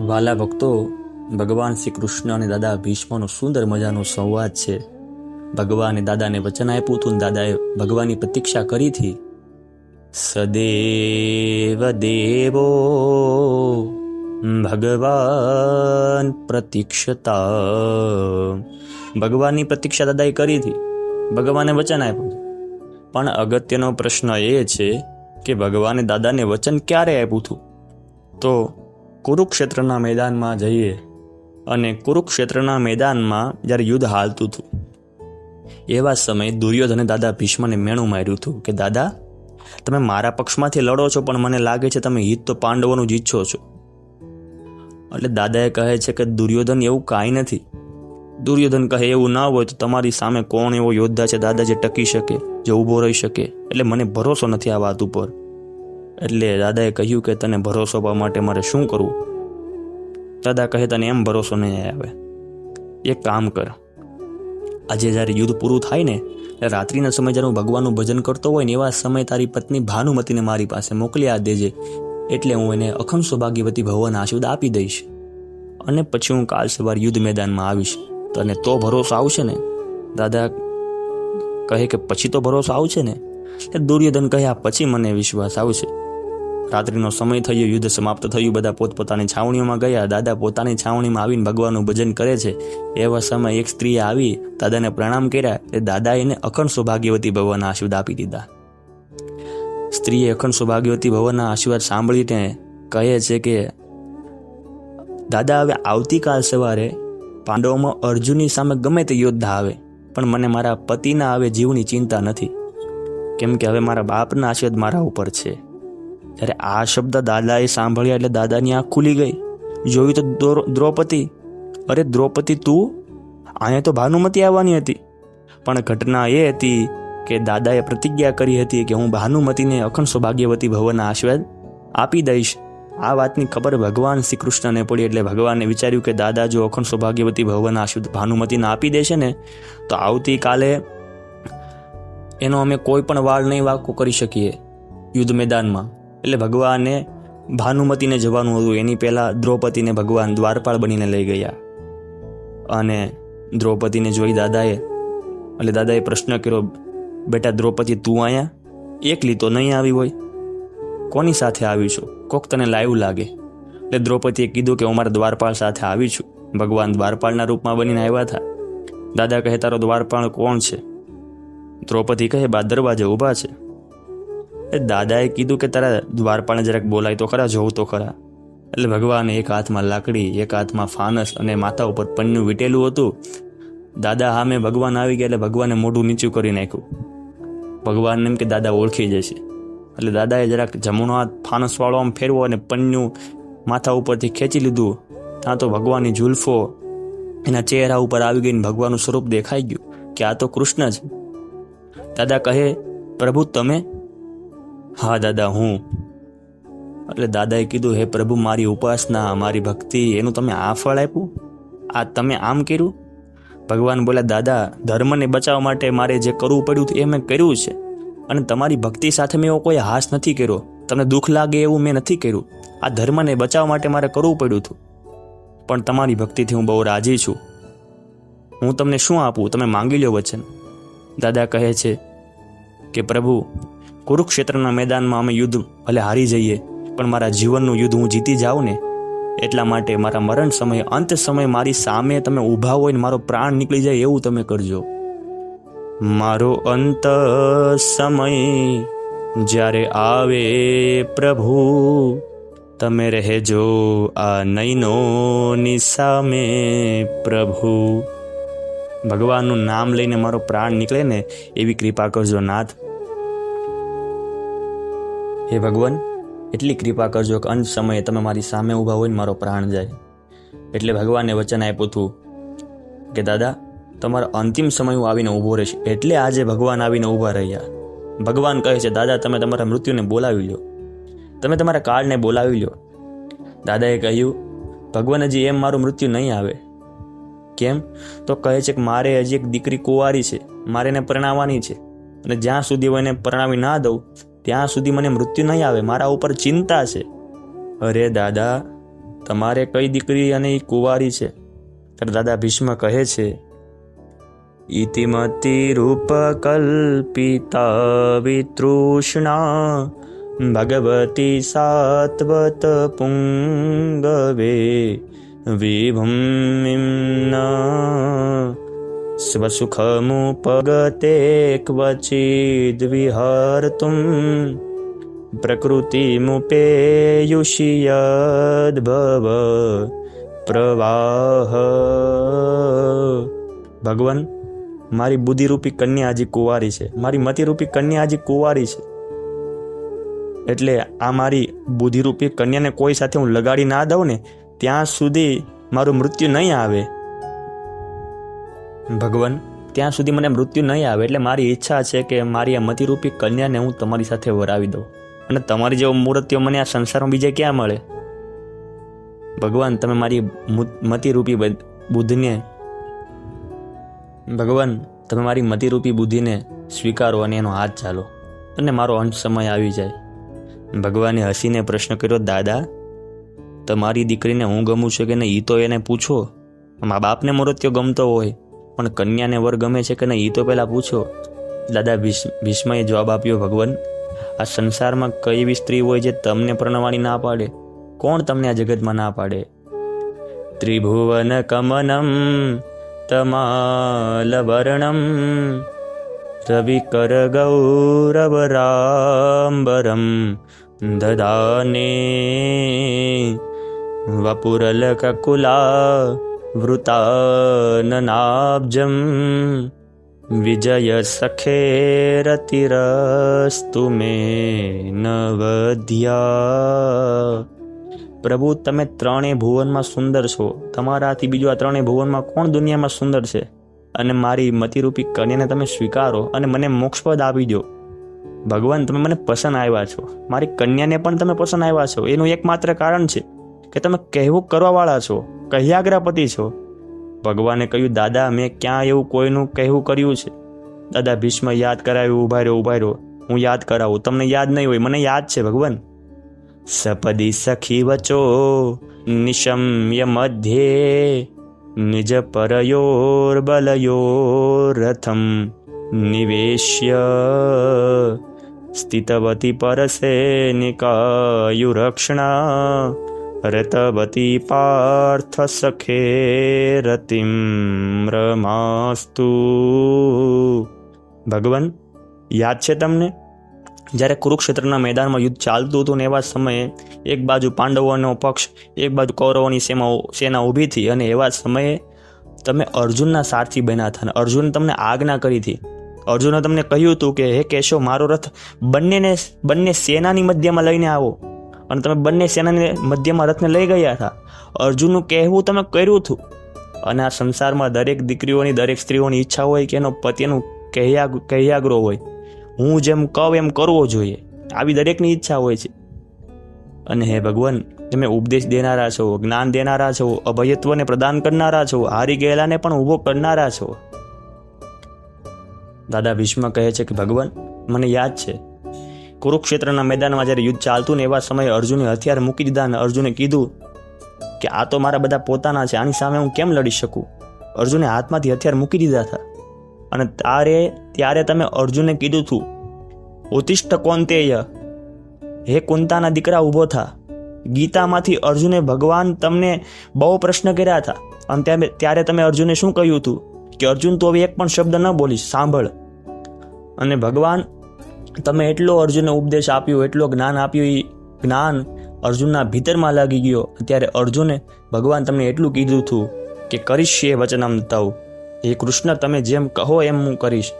વાલા ભક્તો, ભગવાન શ્રી કૃષ્ણ અને દાદા ભીષ્મનો સુંદર મજાનો સંવાદ છે. ભગવાને દાદાને વચન આપ્યું હતું દાદાએ ભગવાનની પ્રતીક્ષા કરી હતી. સદેવ દેવો, ભગવાન પ્રતીક્ષતા. ભગવાનની પ્રતીક્ષા દાદાએ કરી હતી. ભગવાને વચન આપ્યું પણ અગત્યનો પ્રશ્ન એ છે કે ભગવાને દાદાને વચન ક્યારે આપ્યું હતું? તો કુરુક્ષેત્રના મેદાનમાં જઈએ અને કુરુક્ષેત્રના મેદાનમાં જ્યારે યુદ્ધ હાલતું હતું, એવા સમયે દુર્યોધને દાદા ભીષ્મને મેણું માર્યું હતું કે, દાદા, તમે મારા પક્ષમાંથી લડો છો, પણ મને લાગે છે તમે હિત તો પાંડવોનું જ ઈચ્છો છો. એટલે દાદાએ કહે છે કે, દુર્યોધન, એવું કાંઈ નથી. દુર્યોધન કહે, એવું ના હોય તો તમારી સામે કોણ એવો યોદ્ધા છે દાદા જે ટકી શકે, જે ઊભો રહી શકે? એટલે મને ભરોસો નથી આ વાત ઉપર. એટલે દાદાએ કહ્યું કે તને ભરોસો આપવા માટે મારે શું કરવું? દાદા કહે, તને એમ ભરોસો નહીં આવે. એક કામ કર. આજે જ્યારે યુદ્ધ પૂરું થાય ને રાત્રિના સમય જ્યારે હું ભગવાનનું ભજન કરતો હોય ને, એવા સમય તારી પત્ની ભાનુમતીને મારી પાસે મોકલી આ દેજે. એટલે હું એને અખંડ સૌભાગ્યવતી ભવન આશીર્વાદ આપી દઈશ. અને પછી હું કાલ સવાર યુદ્ધ મેદાનમાં આવીશ. તને તો ભરોસો આવશે ને. દાદા કહે કે, પછી તો ભરોસો આવશે ને? દુર્યોધન કહે, આ પછી મને વિશ્વાસ આવશે. રાત્રિનો સમય થયો, યુદ્ધ સમાપ્ત થયું, બધા પોતપોતાની છાવણીઓમાં ગયા. દાદા પોતાની છાવણીમાં આવીને ભગવાનનું ભજન કરે છે. એવા સમયે એક સ્ત્રીએ આવી, દાદાને પ્રણામ કર્યા. એ દાદાએ એને અખંડ સૌભાગ્યવતી ભગવાનના આશીર્વાદ આપી દીધા. સ્ત્રીએ અખંડ સૌભાગ્યવતી ભવનના આશીર્વાદ સાંભળીને કહે છે કે, દાદા, હવે આવતીકાલ સવારે પાંડવોમાં અર્જુનની સામે ગમે તે યોદ્ધા આવે, પણ મને મારા પતિના હવે જીવની ચિંતા નથી. કેમ કે હવે મારા બાપના આશીર્વાદ મારા ઉપર છે. જ્યારે આ શબ્દ દાદાએ સાંભળ્યા એટલે દાદાની આંખ ખુલી ગઈ. જોયું તો દ્રૌપદી, અરે દ્રૌપદી તું? અહીંયા તો ભાનુમતી આવવાની હતી. પણ ઘટના એ હતી કે દાદાએ પ્રતિજ્ઞા કરી હતી કે હું ભાનુમતીને અખંડ સૌભાગ્યવતી ભવનના આશીર્વાદ આપી દઈશ. આ વાતની ખબર ભગવાન શ્રી કૃષ્ણને પડી એટલે ભગવાને વિચાર્યું કે દાદા જો અખંડ સૌભાગ્યવતી ભવનના આશીર્વાદ ભાનુમતીને આપી દેશે ને, તો આવતીકાલે એનો અમે કોઈ પણ વાળ નહીં વાકો કરી શકીએ યુદ્ધ મેદાનમાં. એટલે ભગવાને ભાનુમતીને જવાનું હતું. એની પહેલાં દ્રૌપદીને ભગવાન દ્વારપાળ બનીને લઈ ગયા. અને દ્રૌપદીને જોઈ દાદાએ, એટલે દાદાએ પ્રશ્ન કર્યો, બેટા દ્રૌપદી, તું અહીંયા? એકલી તો નહીં આવી હોય? કોની સાથે આવી છું? કોક તને લાવ્યું લાગે. એટલે દ્રૌપદીએ કીધું કે, હું મારા દ્વારપાળ સાથે આવી છું. ભગવાન દ્વારપાળના રૂપમાં બનીને આવ્યા હતા. દાદા કહે, તારો દ્વારપાળ કોણ છે? દ્રૌપદી કહે, બા દરવાજે ઊભા છે. એ દાદાએ કીધું કે તારા દ્વારપાળને જરાક બોલાય તો ખરા જોવું તો ખરા. એટલે ભગવાને એક હાથમાં લાકડી, એક હાથમાં ફાનસ અને માથા ઉપર પન્નું વીટેલું હતું. દાદા સામે ભગવાન આવી ગયા એટલે ભગવાને મોઢું નીચું કરી નાખ્યું. ભગવાન એમ કે, દાદા, ઓળખી જશે. એટલે દાદાએ જરાક જમણો હાથ ફાનસવાળો આમ ફેરવો અને પન્નું માથા ઉપરથી ખેંચી લીધું. ત્યાં તો ભગવાનની જુલ્ફો એના ચહેરા ઉપર આવી ગઈને ભગવાનનું સ્વરૂપ દેખાઈ ગયું કે આ તો કૃષ્ણ જ. દાદા કહે, પ્રભુ, તમે હા, દાદા, હું. એટલે દાદાએ કીધું, હે પ્રભુ, મારી ઉપાસના, મારી ભક્તિ, એનું તમે આ ફળ આપ્યું? આ તમે આમ કર્યું? ભગવાન બોલ્યા, દાદા, ધર્મને બચાવવા માટે મારે જે કરવું પડ્યું એ મેં કર્યું છે. અને તમારી ભક્તિ સાથે મેં એવો કોઈ હાસ નથી કર્યો. તમને દુઃખ લાગે એવું મેં નથી કર્યું. આ ધર્મને બચાવવા માટે મારે કરવું પડ્યું હતું. પણ તમારી ભક્તિથી હું બહુ રાજી છું. હું તમને શું આપું? તમે માંગી લો વચન. દાદા કહે છે કે, પ્રભુ કુરુક્ષેત્રના મેદાનમાં અમે યુદ્ધ ભલે હારી જઈએ, પણ મારા જીવનનું યુદ્ધ હું જીતી જાઉં ને, એટલા માટે મારા મરણ સમયે, અંત સમયે મારી સામે તમે ઊભા હોય ને મારો પ્રાણ નીકળી જાય એવું તમે કરજો. મારો અંત સમય જ્યારે આવે પ્રભુ, તમે રહેજો આ નૈનોની સામે પ્રભુ. ભગવાનનું નામ લઈને મારો પ્રાણ નીકળે ને એવી કૃપા કરજો નાથ. હે ભગવાન, એટલી કૃપા કરજો કે અંત સમયે તમે મારી સામે ઊભા હોય ને મારો પ્રાણ જાય. એટલે ભગવાને વચન આપ્યું હતું કે, દાદા, તમારા અંતિમ સમય હું આવીને ઊભો રહીશ. એટલે આજે ભગવાન આવીને ઊભા રહ્યા. ભગવાન કહે છે, દાદા, તમે તમારા મૃત્યુને બોલાવી લો તમે તમારા કાળને બોલાવી લો દાદાએ કહ્યું ભગવાન હજી એમ મારું મૃત્યુ નહીં આવે. કેમ? તો કહે છે કે, મારે હજી એક દીકરી કુંવારી છે. મારે એને પરણાવવાની છે. અને જ્યાં સુધી હું એને પરણાવી ના દઉં ત્યાં સુધી મને મૃત્યુ નહીં આવે, મારા ઉપર ચિંતા છે. અરે દાદા, તમારે કઈ દીકરી અને એ કુંવારી છે? ત્યારે દાદા ભીષ્મ કહે છે, ઇતિમતિ રૂપ કલ્પિતા વિતૃષ્ણા, ભગવતી સાત્વત પુંગવે વિભુમિમ્ના સ્વસુખમુપગતે ક્વચિદ વિહર્તુમ પ્રકૃતિમુપેયુષિયદ્ભવ પ્રવાહ ભગવાન મારી બુદ્ધિરૂપી કન્યા હજી કુંવારી છે મારી મતિરૂપી કન્યા હજી કુંવારી છે એટલે આ મારી બુદ્ધિરૂપી કન્યાને કોઈ સાથે હું લગાડી ના દઉં ને, ત્યાં સુધી મારું મૃત્યુ નહીં આવે. ભગવાન, ત્યાં સુધી મને મૃત્યુ નહીં આવે એટલે મારી ઈચ્છા છે કે મારી આ મતિરૂપી કન્યાને હું તમારી સાથે વરાવી દઉં. અને તમારી જેવો મૂર્તિઓ મને આ સંસારમાં બીજે ક્યાં મળે? ભગવાન, તમે મારી મતિરૂપી બુદ્ધિને ભગવાન, તમે મારી મતિરૂપી બુદ્ધિને સ્વીકારો અને એનો હાથ ચાલો. અને મારો અંત સમય આવી જાય. ભગવાને હસીને પ્રશ્ન કર્યો, દાદા, તમારી દીકરીને હું ગમું છું કે નહીં? એ તો એને પૂછો. મા બાપને મૃત્યુ ગમતો હોય. પણ કન્યાને વર ગમે છે કે નહીં એ તો પહેલાં પૂછો. દાદા ભીષ્મ ભીષ્મએ જવાબ આપ્યો, ભગવાન, આ સંસારમાં કઈ એવી સ્ત્રી હોય જે તમને પ્રણવાની ના પાડે, કોણ તમને આ જગતમાં ના પાડે? ત્રિભુવન કમનમ તમાલવર્ણમ રવિકર ગૌરવરાંબરમ દદાને વપુરલકકુલા વૃતાનનાબ્જમ વિજય સખેરતિરસ્તુ મે નવધ્યા પ્રભુ તમે ત્રણેય ભુવનમાં સુંદર છો. તમારાથી બીજું આ ત્રણેય ભુવનમાં કોણ દુનિયામાં સુંદર છે? અને મારી મતિરૂપી કન્યાને તમે સ્વીકારો અને મને મોક્ષપદ આપી દો. ભગવાન, તમે મને પસંદ આવ્યા છો. મારી કન્યાને પણ તમે પસંદ આવ્યા છો. એનું એકમાત્ર કારણ છે કે તમે કહેવું કરવાવાળા છો, કહ્યાગ્રપતિ છો? ભગવાને કહ્યું, દાદા, મેં ક્યાં એવું કોઈનું કહેવું કર્યું છે? દાદા, ભીષ્મ યાદ કરાવ્યું ઊભા રહ્યો ઊભા રહ્યો. હું યાદ કરાવું, તમને યાદ નહીં હોય, મને યાદ છે, ભગવાન. સપદી સખી વચો, નિશમ્ય મધ્યે, નિજ પરયોર બલયોરથમ નિવેશ્ય, સ્થિતવતી પરસે નિકાયુરક્ષણા સખે રતિમ રમાસ્તુ ભગવાન યાદ છે તમને? જ્યારે કુરુક્ષેત્રના મેદાનમાં યુદ્ધ ચાલતું હતું ને એવા સમયે એક બાજુ પાંડવોનો પક્ષ, એક બાજુ કૌરવોની સેના સેના ઊભી હતી અને એવા સમયે તમે અર્જુનના સારથી બન્યા હતા અને અર્જુન તમને આજ્ઞા કરી હતી. અર્જુને તમને કહ્યું હતું કે, હે કેશવ, મારો રથ બંનેને, બંને સેનાની મધ્યમાં લઈને આવો. અને તમે બંને સેનાને મધ્યમાં રથને લઈ ગયા હતા. અર્જુનનું કહેવું તમે કર્યું હતું. અને આ સંસારમાં દરેક દીકરીઓની, દરેક સ્ત્રીઓની ઈચ્છા હોય કે એનો પતિનું કહ્યા કહ્યાગ્રો હોય. હું જેમ કહું એમ કરવો જોઈએ. આવી દરેકની ઈચ્છા હોય છે. અને હે ભગવાન, તમે ઉપદેશ દેનારા છો, જ્ઞાન દેનારા છો, અભયત્વને પ્રદાન કરનારા છો, હારી ગયેલાને પણ ઊભો કરનારા છો. દાદા ભીષ્મ કહે છે કે, ભગવાન, મને યાદ છે કુરુક્ષેત્રના મેદાનમાં જ્યારે યુદ્ધ ચાલતું ને એવા સમયે અર્જુને હથિયાર મૂકી દીધા અને અર્જુને કીધું કે આ તો મારા બધા પોતાના છે, આની સામે હું કેમ લડી શકું? અર્જુને હાથમાંથી હથિયાર મૂકી દીધા હતા. અને તારે, ત્યારે તમે અર્જુને કીધું હતું ઉતિષ્ઠ કોંતેય, હે કુંતાના દીકરા ઊભો થા. ગીતામાંથી અર્જુને ભગવાન તમને બહુ પ્રશ્ન કર્યા હતા. અને ત્યારે તમે અર્જુને શું કહ્યું હતું કે અર્જુન તો હવે એક પણ શબ્દ ન બોલીશ, સાંભળ. અને ભગવાન તમે એટલો અર્જુનને ઉપદેશ આપ્યો, એટલો જ્ઞાન આપ્યું એ જ્ઞાન અર્જુનના ભીતરમાં લાગી ગયો, ત્યારે અર્જુને ભગવાન તમને એટલું કીધું હતું કે કરીશ એ વચનમ તવ હે કૃષ્ણ, તમે જેમ કહો એમ હું કરીશ.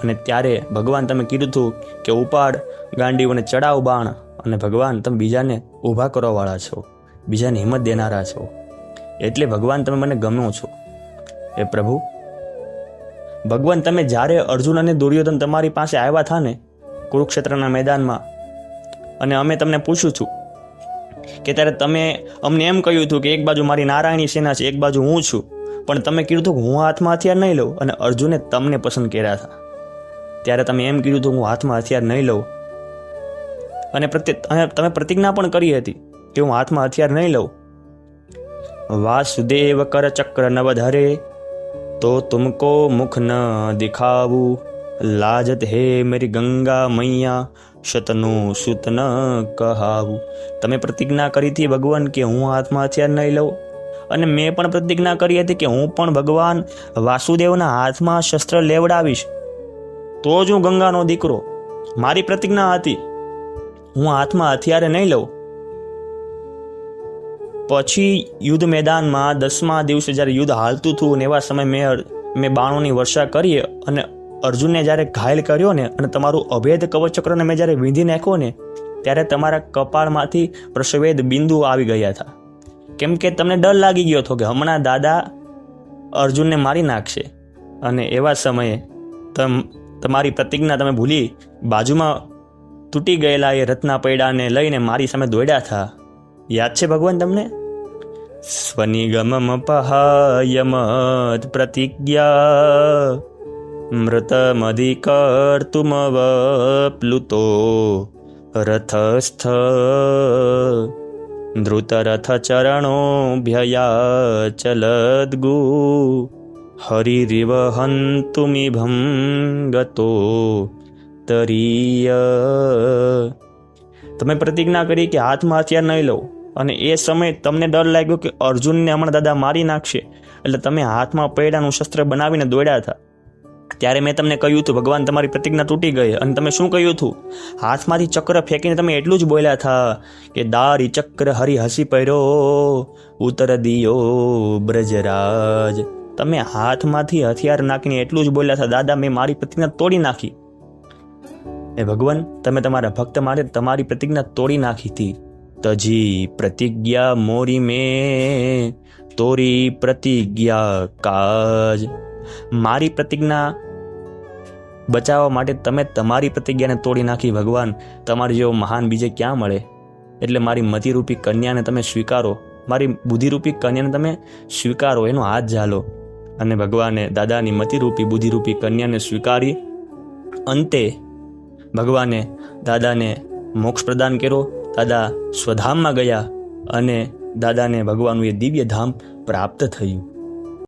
અને ત્યારે ભગવાન તમે કીધું હતું કે ઉપાડ ગાંડીઓને ચડાવ બાણ અને ભગવાન તમે બીજાને ઊભા કરવાવાળા છો, બીજાને હિંમત દેનારા છો. એટલે ભગવાન તમે મને ગમો છો. એ પ્રભુ, ભગવાન તમે જ્યારે અર્જુન અને દુર્યોધન તમારી પાસે આવ્યા હતા ને કુરુક્ષેત્રના મેદાનમાં. અને અમે તમને પૂછું છું કે ત્યારે તમે, અમને એમ કહ્યું હતું કે એક બાજુ મારી નારાયણી સેના છે, એક બાજુ હું છું. પણ તમે કીધું કે હું હાથમાં હથિયાર નહીં લઉં અને અર્જુને તમને પસંદ કર્યા હતા. ત્યારે તમે એમ કીધું હતું હું હાથમાં હથિયાર નહીં લઉં. અને પ્રત્યે તમે પ્રતિજ્ઞા પણ કરી હતી કે હું હાથમાં હથિયાર નહીં લઉં. વાસુદેવ કર ચક્ર નવધરે, તો તુમકો મુખ ન દિખાવું. લાજત હે મેરી ગંગા મૈયા, શતનું સુત ન કહાવું. તમે પ્રતિજ્ઞા કરી હતી ભગવાન કે હું હાથમાં હથિયાર નહીં લઉં? અને મેં પણ પ્રતિજ્ઞા કરી હતી કે હું પણ ભગવાન વાસુદેવના હાથમાં શસ્ત્ર લેવડાવીશ. તો જ હું ગંગાનો દીકરો. મારી પ્રતિજ્ઞા હતી, હું હાથમાં હથિયારે નહીં લઉં. પછી યુદ્ધ મેદાનમાં દસમા દિવસે જ્યારે યુદ્ધ હાલતું હતું ને એવા સમય મેં મેં બાણોની વર્ષા કરી અને અર્જુનને જ્યારે ઘાયલ કર્યો ને અને તમારું અભેદ કવચક્રને મેં જ્યારે વીંધી નાખ્યો ને, ત્યારે તમારા કપાળમાંથી પ્રસવેદ બિંદુ આવી ગયા હતા. કેમ કે તમને ડર લાગી ગયો હતો કે હમણાં દાદા અર્જુનને મારી નાખશે. અને એવા સમયે તમ, તમારી પ્રતિજ્ઞા તમે ભૂલી બાજુમાં તૂટી ગયેલા એ રત્ના પૈડાને લઈને મારી સામે દોડ્યા હતા. યાદ છે ભગવાન તમને? સ્વનિગમમ પહાયમત પ્રતિજ્ઞા મૃતમધિકર્તુમવપ્લુતો રથસ્થ ધૃતરથચરણોભ્યયા हरिरिव हन्तुमिभं गतो તરીય તમે પ્રતિજ્ઞા કરી કે હાથમાં હથિયાર નહીં લો અને એ સમયે તમને ડર લાગ્યો કે અર્જુનને હમણાં દાદા મારી નાખશે, એટલે તમે હાથમાં પૈડાનું શસ્ત્ર બનાવીને દોડ્યા હતા. ત્યારે મેં તમને કહ્યું હતું, ભગવાન તમારી પ્રતિજ્ઞા તૂટી ગઈ અને તમે શું કહ્યું હતું? હાથમાંથી ચક્ર ફેંકીને તમે એટલું જ બોલ્યા હતા કે દારી ચક્ર હરી હસી પહેરો ઉતર દિયો બ્રજરાજ. તમે હાથમાંથી હથિયાર નાખીને એટલું જ બોલ્યા હતા દાદા, મેં મારી પ્રતિજ્ઞા તોડી નાખી. એ ભગવાન, તમે તમારા ભક્ત માટે તમારી પ્રતિજ્ઞા તોડી નાખી હતી. તજી પ્રતિજ્ઞા મોરી મેં, તોરી પ્રતિજ્ઞા કાજ. મારી પ્રતિજ્ઞા બચાવવા માટે તમે તમારી પ્રતિજ્ઞાને તોડી નાખી ભગવાન. તમારી જેવો મહાન બીજે ક્યાં મળે? એટલે મારી મતિરૂપી કન્યાને તમે સ્વીકારો. મારી બુદ્ધિરૂપી કન્યાને તમે સ્વીકારો. એનો હાથ ઝાલો. અને ભગવાને દાદાની મતિરૂપી બુદ્ધિરૂપી કન્યાને સ્વીકારી. અંતે ભગવાને દાદાને મોક્ષ પ્રદાન કર્યો. દાદા સ્વધામમાં ગયા અને દાદાને ભગવાનનું એ દિવ્ય ધામ પ્રાપ્ત થયું.